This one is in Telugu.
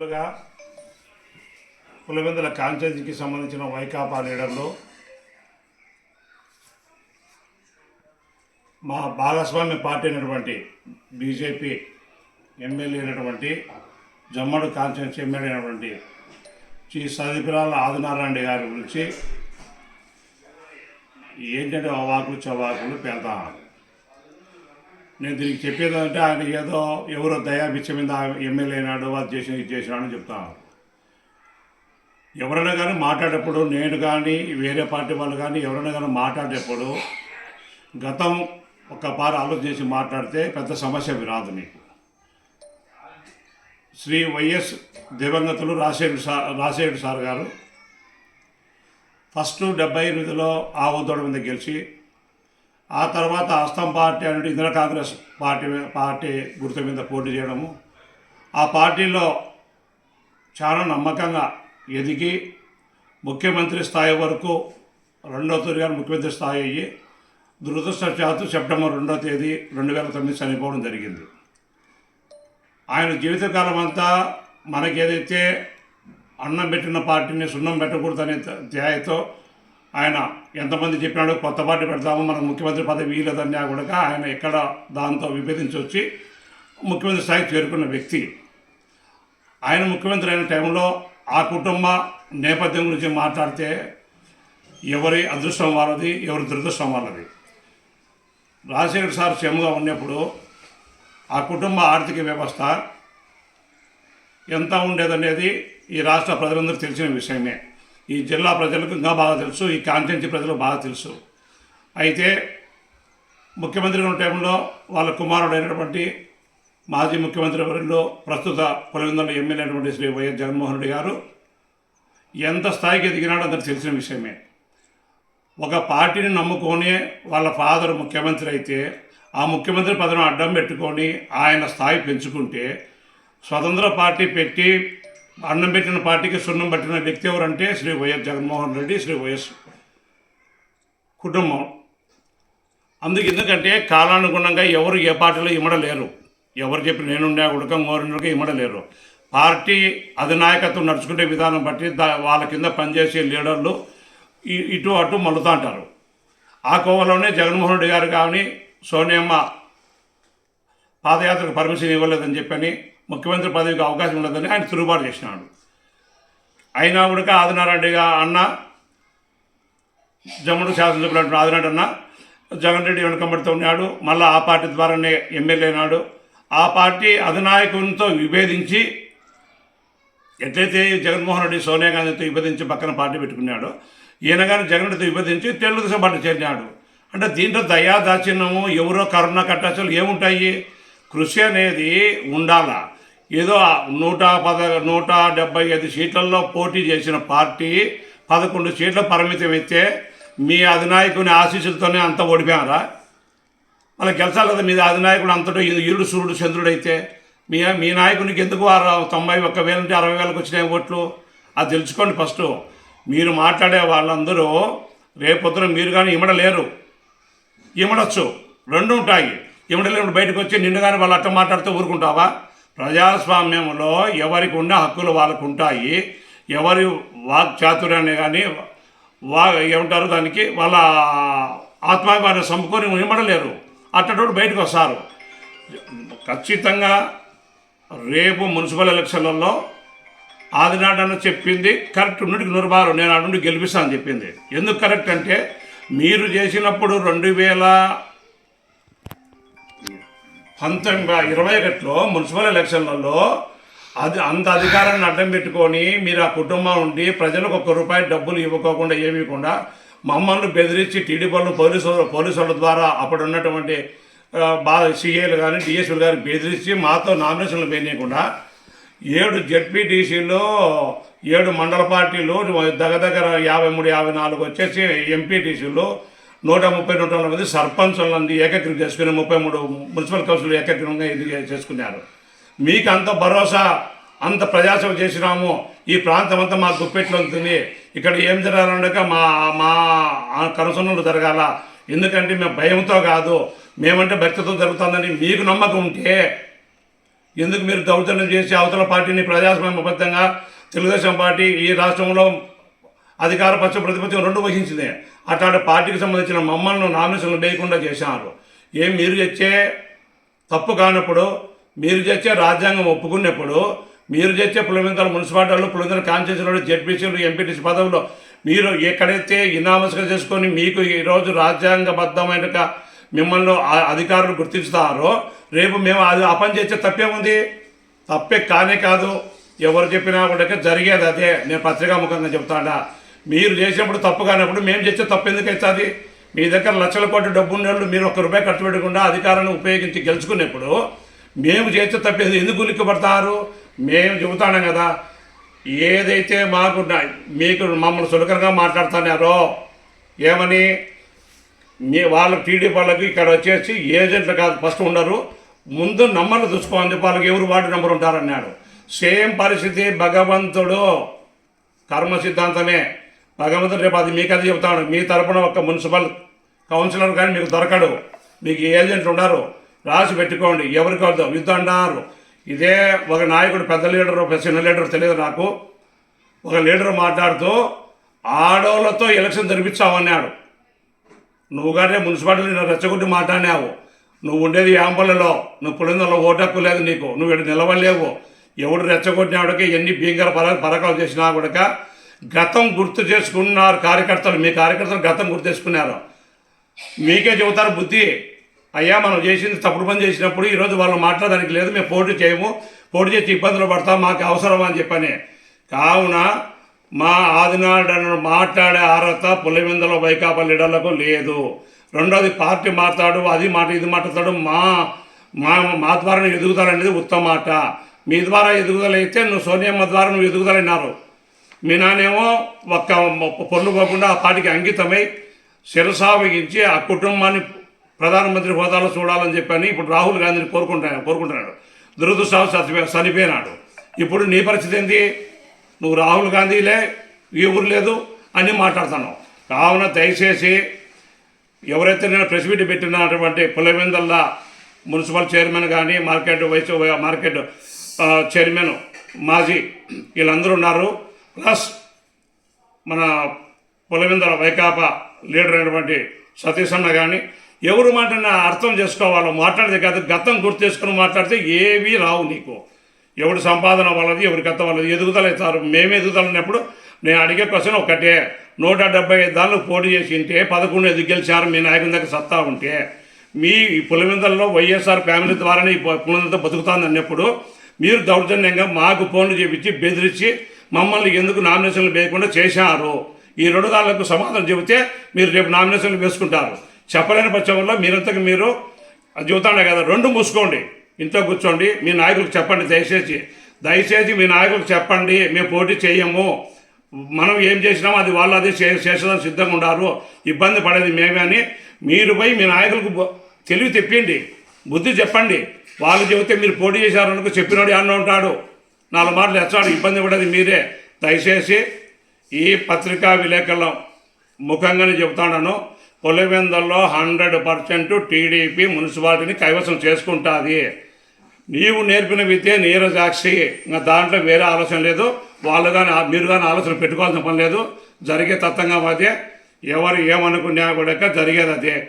ముందుగా పులివెందుల కాన్స్టిట్యూన్సీకి సంబంధించిన వైకాపా లీడర్లు మా భాగస్వామ్య పార్టీ అయినటువంటి బీజేపీ ఎమ్మెల్యే అయినటువంటి జమ్మడు కాన్స్టిట్యూన్సీ ఎమ్మెల్యే అయినటువంటి శ్రీ సదిపిరాల ఆదినారాయణ గారి గురించి ఏంటంటే అవాకులు చవాకులు పెడతాను నేను దీనికి చెప్పేది అంటే ఆయన ఏదో ఎవరో దయాభిచ్చ మీద ఎమ్మెల్యే అయినాడు అది చేసిన ఇది చేసినాడు అని చెప్తాను ఎవరైనా కానీ మాట్లాడేటప్పుడు నేను కానీ వేరే పార్టీ వాళ్ళు కానీ ఎవరైనా కానీ మాట్లాడేటప్పుడు గతం ఒక పార ఆలోచన చేసి మాట్లాడితే పెద్ద సమస్య రాదు నీకు. శ్రీ వైఎస్ దివంగతులు రాజశేఖర్ సార్ రాజశేఖర్ సార్ గారు ఫస్ట్ డెబ్బై ఎనిమిదిలో ఆ ఉద్దోడ మీద గెలిచి ఆ తర్వాత అస్తం పార్టీ అనేది ఇందిరా కాంగ్రెస్ పార్టీ మీద- పార్టీ గుర్తు మీద పోటీ చేయడము. ఆ పార్టీలో చాలా నమ్మకంగా ఎదిగి ముఖ్యమంత్రి స్థాయి వరకు రెండో తొలిగా ముఖ్యమంత్రి స్థాయి అయ్యి దురదృష్టవశాత్తు సెప్టెంబర్ రెండో తేదీ రెండు వేల తొమ్మిది చనిపోవడం జరిగింది. ఆయన జీవితకాలం అంతా మనకి ఏదైతే అన్నం పెట్టిన పార్టీని సున్నం పెట్టకూడదనే ధ్యాయతో ఆయన ఎంతమంది చెప్పినాడో కొత్త పార్టీ పెడతాము మనం ముఖ్యమంత్రి పదవి వీలదన్నా కూడా ఆయన ఎక్కడ దాంతో విభేదించి వచ్చి ముఖ్యమంత్రి స్థాయికి చేరుకున్న వ్యక్తి. ఆయన ముఖ్యమంత్రి అయిన టైంలో ఆ కుటుంబ నేపథ్యం గురించి మాట్లాడితే ఎవరి అదృష్టం వాళ్ళది ఎవరి దురదృష్టం వాళ్ళది. రాజశేఖర్ సార్ సీఎంగా ఉన్నప్పుడు ఆ కుటుంబ ఆర్థిక వ్యవస్థ ఎంత ఉండేదనేది ఈ రాష్ట్ర ప్రజలందరూ తెలిసిన విషయమే. ఈ జిల్లా ప్రజలకు ఇంకా బాగా తెలుసు ఈ కాన్స్టిట్యున్సీ ప్రజలకు బాగా తెలుసు. అయితే ముఖ్యమంత్రిగా ఉన్న టైంలో వాళ్ళ కుమారుడైనటువంటి మాజీ ముఖ్యమంత్రి వరిలో ప్రస్తుత పులివెందుల ఎమ్మెల్యే అయినటువంటి శ్రీ వైఎస్ జగన్మోహన్ రెడ్డి గారు ఎంత స్థాయికి ఎదిగినాడో అందరికి తెలిసిన విషయమే. ఒక పార్టీని నమ్ముకొని వాళ్ళ ఫాదర్ ముఖ్యమంత్రి అయితే ఆ ముఖ్యమంత్రి పదవిని అడ్డం పెట్టుకొని ఆయన స్థాయి పెంచుకుంటే స్వతంత్ర పార్టీ పెట్టి అన్నం పెట్టిన పార్టీకి సున్నం పెట్టిన వ్యక్తి ఎవరంటే శ్రీ వైఎస్ జగన్మోహన్ రెడ్డి శ్రీ వైఎస్ కుటుంబం. అందుకు ఎందుకంటే కాలానుగుణంగా ఎవరు ఏ పార్టీలో ఇమ్మడలేరు ఎవరు చెప్పి నేనుండే ఉడకం గోరుండగా ఇమ్మడలేరు పార్టీ అధినాయకత్వం నడుచుకునే విధానం బట్టి దా వాళ్ళ కింద పనిచేసే లీడర్లు ఇటు అటు మల్లుతా అంటారు. ఆ కోవలోనే జగన్మోహన్ రెడ్డి గారు కానీ సోనియమ్మ పాదయాత్రకు పర్మిషన్ ఇవ్వలేదని చెప్పని ముఖ్యమంత్రి పదవికి అవకాశం ఉండదని ఆయన తిరుగుబాటు చేసినాడు. అయినా కూడా ఆదినారాయణ అన్న జమ్ముడు శాసనసభ్యులు ఆదినారాయణ అన్న జగన్ రెడ్డి వెనుకబడుతూ ఉన్నాడు. మళ్ళీ ఆ పార్టీ ద్వారానే ఎమ్మెల్యే అయినాడు. ఆ పార్టీ అధినాయకునితో విభేదించి ఎట్లయితే జగన్మోహన్ రెడ్డి సోనియా గాంధీతో విభేదించి పక్కన పార్టీ పెట్టుకున్నాడో ఈయన కానీ జగన్ రెడ్డితో విభేదించి తెలుగుదేశం పార్టీ చేరినాడు. అంటే దీంట్లో దయా దాచిన్నము ఎవరో కరుణ కట్టాచలు ఏముంటాయి? కృషి అనేది ఉండాలా? ఏదో నూట పద నూట డెబ్బై ఐదు సీట్లలో పోటీ చేసిన పార్టీ పదకొండు సీట్ల పరిమితం అయితే మీ అధినాయకుని ఆశీస్సులతోనే అంత ఓడిపోయారా? మళ్ళీ గెలిచాలి కదా మీ అధినాయకుడు అంతటా ఈరుడు సూర్యుడు చంద్రుడు అయితే మీ మీ నాయకునికి ఎందుకు ఆరు తొంభై ఒక్క వేల నుంచి అరవై వేలకు వచ్చినాయి ఓట్లు? అది తెలుసుకోండి ఫస్ట్. మీరు మాట్లాడే వాళ్ళందరూ రేపొద్దున మీరు కానీ ఇమడలేరు ఇమడచ్చు. రెండు ఉంటాయి. ఇమడలేనప్పుడు బయటకు వచ్చి నిన్ను కానీ వాళ్ళు అట్ట మాట్లాడుతూ ఊరుకుంటావా? ప్రజాస్వామ్యంలో ఎవరికి ఉన్న హక్కులు వాళ్ళకు ఉంటాయి ఎవరి వాక్చాతుర్యాన్ని కానీ వా ఏమంటారు దానికి వాళ్ళ ఆత్మాభిమానం సమకూరి ఇమ్మడలేరు అట్టటోడు బయటకు వస్తారు ఖచ్చితంగా రేపు మున్సిపల్ ఎలక్షన్లలో ఆదినాడన్న చెప్పింది కరెక్ట్ నూటికి నూరు బారు నేను ఆ నుండి గెలిపిస్తాను చెప్పింది. ఎందుకు కరెక్ట్ అంటే మీరు చేసినప్పుడు రెండు వేల పంతొమ్మిది ఇరవై ఒకటిలో మున్సిపల్ ఎలక్షన్లలో అది అంత అధికారాన్ని అడ్డం పెట్టుకొని మీరు ఆ కుటుంబం ఉండి ప్రజలకు ఒక్క రూపాయి డబ్బులు ఇవ్వకోకుండా ఏమి ఇవ్వకుండా మమ్మల్ని బెదిరించి టీడీపీలు పోలీసు పోలీసు ద్వారా అప్పుడు ఉన్నటువంటి బా బాగా సీఏలు కానీ డిఎస్పీలు కానీ బెదిరించి మాతో నామినేషన్లు వేయకుండా ఏడు జడ్పీటీసీలో ఏడు మండల పార్టీలు దగ్గర దగ్గర యాభై మూడు యాభై నాలుగు వచ్చేసి ఎంపీటీసీలు నూట ముప్పై నూట నలభై మంది సర్పంచులంది ఏకగ్రీవం చేసుకుని ముప్పై మూడు మున్సిపల్ కౌన్సిల్ ఏకగ్రీవంగా ఇది చేసుకున్నారు. మీకు అంత భరోసా అంత ప్రజాసేవ చేసినాము. ఈ ప్రాంతం అంతా మా గుప్పెట్లో ఉంటుంది. ఇక్కడ ఏం జరగాలనక మా మా కనుసన్నలు జరగాల. ఎందుకంటే మేము భయంతో కాదు. మేమంటే భక్తితో జరుగుతుందని మీకు నమ్మకం ఉంటే ఎందుకు మీరు దౌర్జన్యం చేసి అవతల పార్టీని ప్రజాస్వామ్యబద్ధంగా తెలుగుదేశం పార్టీ ఈ రాష్ట్రంలో అధికార పక్ష ప్రతిపక్షం రెండు వహించింది. అట్లాంటి పార్టీకి సంబంధించిన మమ్మల్ని నామినేషన్లు వేయకుండా చేశారు. ఏం మీరు తెచ్చే తప్పు కానప్పుడు మీరు తెచ్చే రాజ్యాంగం ఒప్పుకున్నప్పుడు మీరు తెచ్చే పులివెందుల మున్సిపాలిటీలో పులివెందుల కాన్స్టిట్యూషన్లో జెడ్పీసీలు ఎంపీటీసీ పదవులు మీరు ఎక్కడైతే ఇనామస్గా చేసుకొని మీకు ఈరోజు రాజ్యాంగబద్ధమైన మిమ్మల్ని అధికారులు గుర్తిస్తారో రేపు మేము అది అపని చేస్తే తప్పే ఉంది? తప్పే కానే కాదు. ఎవరు చెప్పినా కూడా జరిగేది అదే. నేను పత్రికాముఖంగా చెప్తాడా మీరు చేసినప్పుడు తప్పు కానప్పుడు మేము చేస్తే తప్పు ఎందుకు అవుతుంది? మీ దగ్గర లక్షల కోట్ల డబ్బు ఉన్నోళ్ళు మీరు ఒక్క రూపాయి ఖర్చు పెట్టకుండా అధికారాన్ని ఉపయోగించి గెలుచుకున్నప్పుడు మేము చేస్తే తప్పేది ఎందుకు- ఉలిక్కిపడతారు? మేము చెబుతాం కదా. ఏదైతే మాకు మీకు మమ్మల్ని సులకరంగా మాట్లాడుతున్నారో ఏమని? మీ వాళ్ళ టీడీ వాళ్ళకి ఇక్కడ వచ్చేసి ఏజెంట్లు కాదు ఫస్ట్ ఉండరు. ముందు నంబర్లు చూసుకోండి వాళ్ళకి ఎవరు వార్డు నెంబర్ ఉంటారన్నాడు. సేమ్ పరిస్థితి భగవంతుడు. కర్మ సిద్ధాంతమే. భగవంతుడు రేపు అది మీకు అది చెప్తాడు మీ తరపున ఒక మున్సిపల్ కౌన్సిలర్ కానీ మీకు దొరకడు. మీకు ఏజెంట్లు ఉండరు రాసి పెట్టుకోండి. ఎవరికి వద్దాం యుద్ధం అన్నారు ఇదే ఒక నాయకుడు పెద్ద లీడరు చిన్న లీడరు తెలియదు నాకు. ఒక లీడర్ మాట్లాడుతూ ఆడోళ్ళతో ఎలక్షన్ జరిపించామన్నాడు. నువ్వు కానీ మున్సిపాలిటీ నేను రెచ్చగొట్టి మాట్లాడినావు. నువ్వు ఉండేది యాంపల్లలో నువ్వు పులిందలో ఓటక్కు లేదు నీకు. నువ్వు ఇక్కడ నిలవలేవు ఎవడు రెచ్చగొట్టినాడుకే ఎన్ని భీకర పర పరకాలు చేసినా కూడా గతం గుర్తు చేసుకున్నారు కార్యకర్తలు. మీ కార్యకర్తలు గతం గుర్తు చేసుకున్నారు. మీకే చెబుతారు బుద్ధి. అయ్యా మనం చేసింది తప్పుడు పని చేసినప్పుడు ఈరోజు వాళ్ళు మాట్లాడడానికి లేదు మేము పోటీ చేయము. పోటీ చేసి ఇబ్బందులు పడతాం మాకు అవసరం అని చెప్పని. కావున మా ఆదినాడను మాట్లాడే అర్హత పులివెందుల వైకాపా లీడర్లకు లేదు. రెండోది పార్టీ మాట్లాడు అది మాట ఇది మాట్లాడు మా మా మా ద్వారా ఎదుగుదల ఎదుగుదలనేది ఉత్తమ మాట. మీ ద్వారా ఎదుగుదల అయితే నువ్వు సోనియమ్మ ద్వారా నువ్వు ఎదుగుదలన్నారు మీ నాన్నేమో ఒక్క పన్ను పోకుండా ఆ పార్టీకి అంకితమై శిరసావగించి ఆ కుటుంబాన్ని ప్రధానమంత్రి హోదాలో చూడాలని చెప్పని ఇప్పుడు రాహుల్ గాంధీని కోరుకుంటున్నాను కోరుకుంటున్నాడు. దురదృష్టం చనిపోయినాడు. ఇప్పుడు నీ పరిస్థితి ఏంటి నువ్వు రాహుల్ గాంధీలే ఎవరు లేదు అని మాట్లాడుతున్నావు. కావున దయచేసి ఎవరైతే నేను ప్రెస్ మీట్ పెట్టినటువంటి పులవెందల్లా మున్సిపల్ చైర్మన్ కానీ మార్కెట్ వైస్ మార్కెట్ చైర్మన్ మాజీ వీళ్ళందరూ ఉన్నారు. ప్లస్ మన పులవిందల వైకాపా లీడర్ అయినటువంటి సతీష్ అన్న కానీ ఎవరు మాటన్నా అర్థం చేసుకోవాలో మాట్లాడితే కాదు గతం గుర్తు చేసుకుని మాట్లాడితే ఏవీ రావు నీకు. ఎవరి సంపాదన వాళ్ళది ఎవరి గతం వాళ్ళది ఎదుగుదల అవుతారు మేము ఎదుగుదలన్నప్పుడు నేను అడిగే క్వశ్చన్ ఒకటే నూట డెబ్బై ఐదు దానిలో పోటీ చేసి ఉంటే పదకొండు ఎదుగు గెలిచారు మీ నాయకుని దగ్గర సత్తా ఉంటే మీ ఈ వైఎస్ఆర్ ఫ్యామిలీ ద్వారానే ఈ పులివెందులతో బతుకుతాను అన్నప్పుడు మీరు దౌర్జన్యంగా మాకు ఫోన్లు చేపించి బెదిరించి మమ్మల్ని ఎందుకు నామినేషన్లు వేయకుండా చేశారు? ఈ రెండు దానికి సమాధానం చెబితే మీరు రేపు నామినేషన్లు వేసుకుంటారు. చెప్పలేని పక్షంలో మీరంతకు మీరు అది కదా రెండు మూసుకోండి. ఇంట్లో కూర్చోండి మీ నాయకులకు చెప్పండి దయచేసి. దయచేసి మీ నాయకులకు చెప్పండి మేము పోటీ చేయము. మనం ఏం చేసినామో అది వాళ్ళు అదే చే చేసేదానికి సిద్ధంగా ఉండారు. ఇబ్బంది పడేది మేమే అని మీరు పోయి మీ నాయకులకు తెలివి తెప్పండి బుద్ధి చెప్పండి. వాళ్ళు చెబితే మీరు పోటీ చేశారనుకో చెప్పినోడు అన్న ఉంటాడు. నాలుగు మార్లు ఎచ్చాడు ఇబ్బంది పడేది మీరే. దయచేసి ఈ పత్రికా విలేకరుల ముఖంగానే చెబుతాను పొలివెందల్లో హండ్రెడ్ పర్సెంట్ టీడీపీ మున్సిపాలిటీని కైవసం చేసుకుంటుంది. నీవు నేర్పిన విద్య నీరజాక్షి. ఇంకా దాంట్లో వేరే ఆలోచన లేదు. వాళ్ళు కానీ మీరు కానీ ఆలోచన పెట్టుకోవాల్సిన పని లేదు. జరిగే తత్వంగా అదే. ఎవరు ఏమనుకున్నా కూడా జరిగేది అదే.